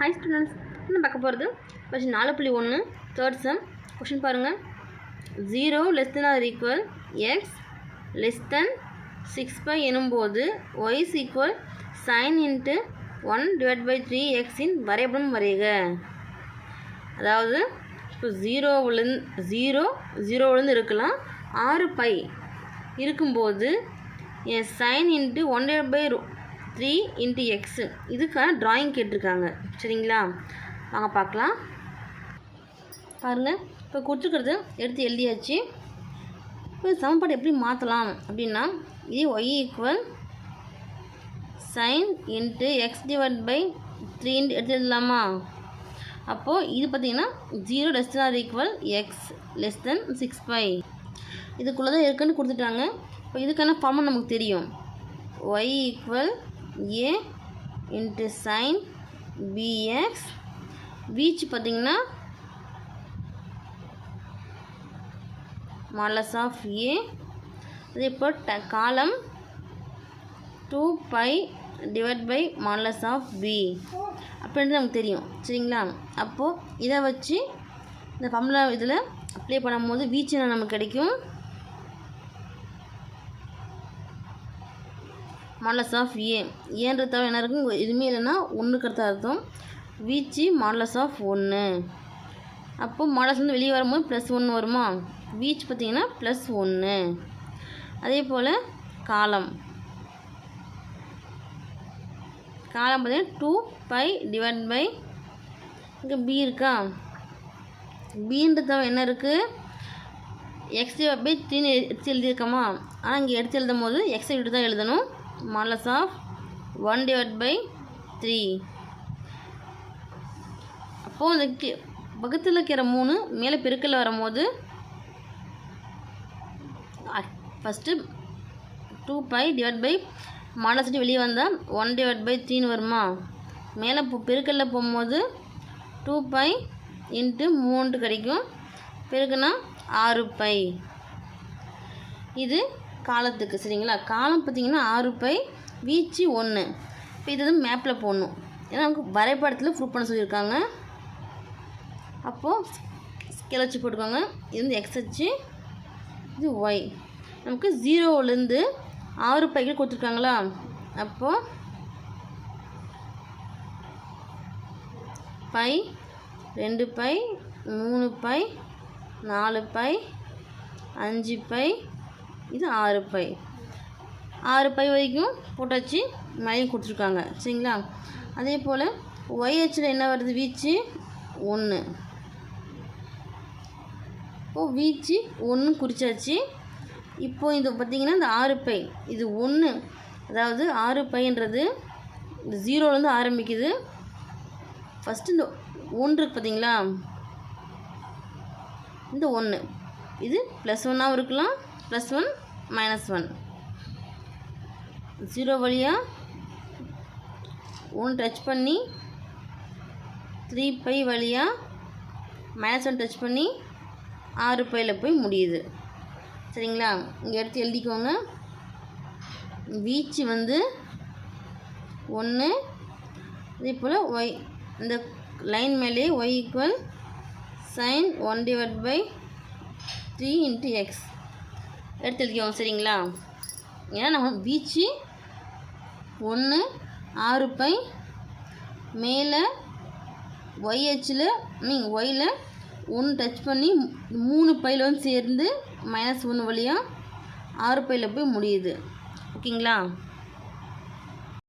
High students இன்னும் பார்க்க போகிறது கொஷின் நாலு புள்ளி ஒன்று தேர்ட் சம் கொஷின் பாருங்கள் zero less than or equal x less than six pi எனும்போது y is equal sine into one divide by three எக்ஸின் வரைபடம் வரைக. அதாவது இப்போ ஜீரோவிலேருந்து ஜீரோ ஜீரோவிலேருந்து இருக்கலாம். ஆறு பை இருக்கும்போது என் sine into one divide by three into x இதுக்கான ட்ராயிங் கேட்டிருக்காங்க. சரிங்களா? வாங்க பார்க்கலாம். பாருங்கள் இப்போ கொடுத்துருக்கிறது எடுத்து எழுதியாச்சு. இப்போ சமன்பாடு எப்படி மாற்றலாம் அப்படின்னா இது y equal sine into x divide by three into எடுத்து எழுதலாமா? அப்போது இது பார்த்திங்கன்னா zero less than or equal x less than six pi இதுக்குள்ளே தான் இருக்குன்னு கொடுத்துட்டாங்க. இப்போ இதுக்கான ஃபார்முலா நமக்கு தெரியும். Y equal A into sine B X which பார்த்திங்கன்னா மாலஸ் ஆஃப் ஏ அதே போல் ட காலம் two pi divide by modulus of B அப்படின்றது நமக்கு தெரியும் சரிங்களா? அப்போது இதை வச்சு இந்த ஃபார்முலா இதில் அப்ளை பண்ணும்போது வீச்சு என்ன நமக்கு கிடைக்கும்? மாடலஸ் ஆஃப் ஏ ஏன்றது தவிர என்ன இருக்கும்? எதுவுமே இல்லைன்னா ஒன்றுக்கு அடுத்த அர்த்தம். வீச்சு மாடலஸ் ஆஃப் ஒன்று அப்போது மாடலஸ் வந்து வெளியே வரும்போது ப்ளஸ் ஒன்று வருமா? வீச் பார்த்திங்கன்னா ப்ளஸ் ஒன்று அதே போல் காலம். காலம் பார்த்திங்கன்னா டூ பை டிவைட் பை இங்கே பி இருக்கா? பீன்றது தவிர என்ன இருக்குது எக்ஸ் பை த்ரீன்னு எடுத்து எழுதியிருக்கோமா? ஆனால் இங்கே எடுத்து எழுதும் போது எக்ஸை விட்டு தான் எழுதணும். Modulus of one divide by three அப்போது இந்த கி பக்கத்தில் இருக்கிற மூணு மேலே பெருக்கில் வரும்போது first two by divide by modulus வெளியே வந்தால் ஒன் டிவைட் பை த்ரீன்னு வருமா? மேலே இப்போ பெருக்கல்ல போகும்போது டூ பை இன்ட்டு மூன்று கிடைக்கும். பெருக்குனா ஆறு பை இது காலத்துக்கு சரிங்களா? காலம் பார்த்திங்கன்னா ஆறு பை வீச்சு ஒன்று இப்போ இது வந்து மேப்பில் போடணும். ஏன்னா நமக்கு வரைபடத்தில் ப்ரூவ் பண்ண சொல்லியிருக்காங்க. அப்போது ஸ்கேல் வச்சு போட்டுக்கோங்க. இது வந்து எக்ஸ் அச்சு இது ஒய் நமக்கு ஜீரோவிலேருந்து ஆறு பைக்கில் கொடுத்துருக்காங்களா? அப்போது பை ரெண்டு பை மூணு பை நாலு பை அஞ்சு பை இது ஆறு பை. ஆறு பை வரைக்கும் போட்டாச்சு மழையும் கொடுத்துருக்காங்க. சரிங்களா? அதே போல் ஒய்ஹெச்சில் என்ன வருது? வீச்சு ஒன்று இப்போது வீச்சு ஒன்று குறித்தாச்சு இப்போ இது பார்த்திங்கன்னா இந்த ஆறு பை. இது ஒன்று அதாவது ஆறு பைன்றது இந்த ஜீரோலேருந்து ஆரம்பிக்குது. ஃபஸ்ட்டு இந்த ஒன்று இருக்கு பார்த்தீங்களா இந்த ஒன்று இது ப்ளஸ் ஒன்னாகவும் இருக்கலாம். Plus one minus one zero வழியாக ஒன்று டச் பண்ணி த்ரீ பை வழியாக மைனஸ் ஒன் டச் பண்ணி ஆறு பையில் போய் முடியுது. சரிங்களா? இங்கே எடுத்து எழுதிக்கோங்க. வீச்சு வந்து ஒன்று இதே போல் ஒய் இந்த லைன் மேலே Y equal sign one divide by three into X எடுத்து சரிங்களா? ஏன்னா நம்ம பீச்சு ஒன்று ஆறு பை மேலே ஒய்ஹெச்சில் மீன் ஒயில் ஒன்று டச் பண்ணி மூணு பையில் வந்து சேர்ந்து மைனஸ் ஒன்று வழியாக ஆறு பையில் போய் முடியுது. ஓகேங்களா?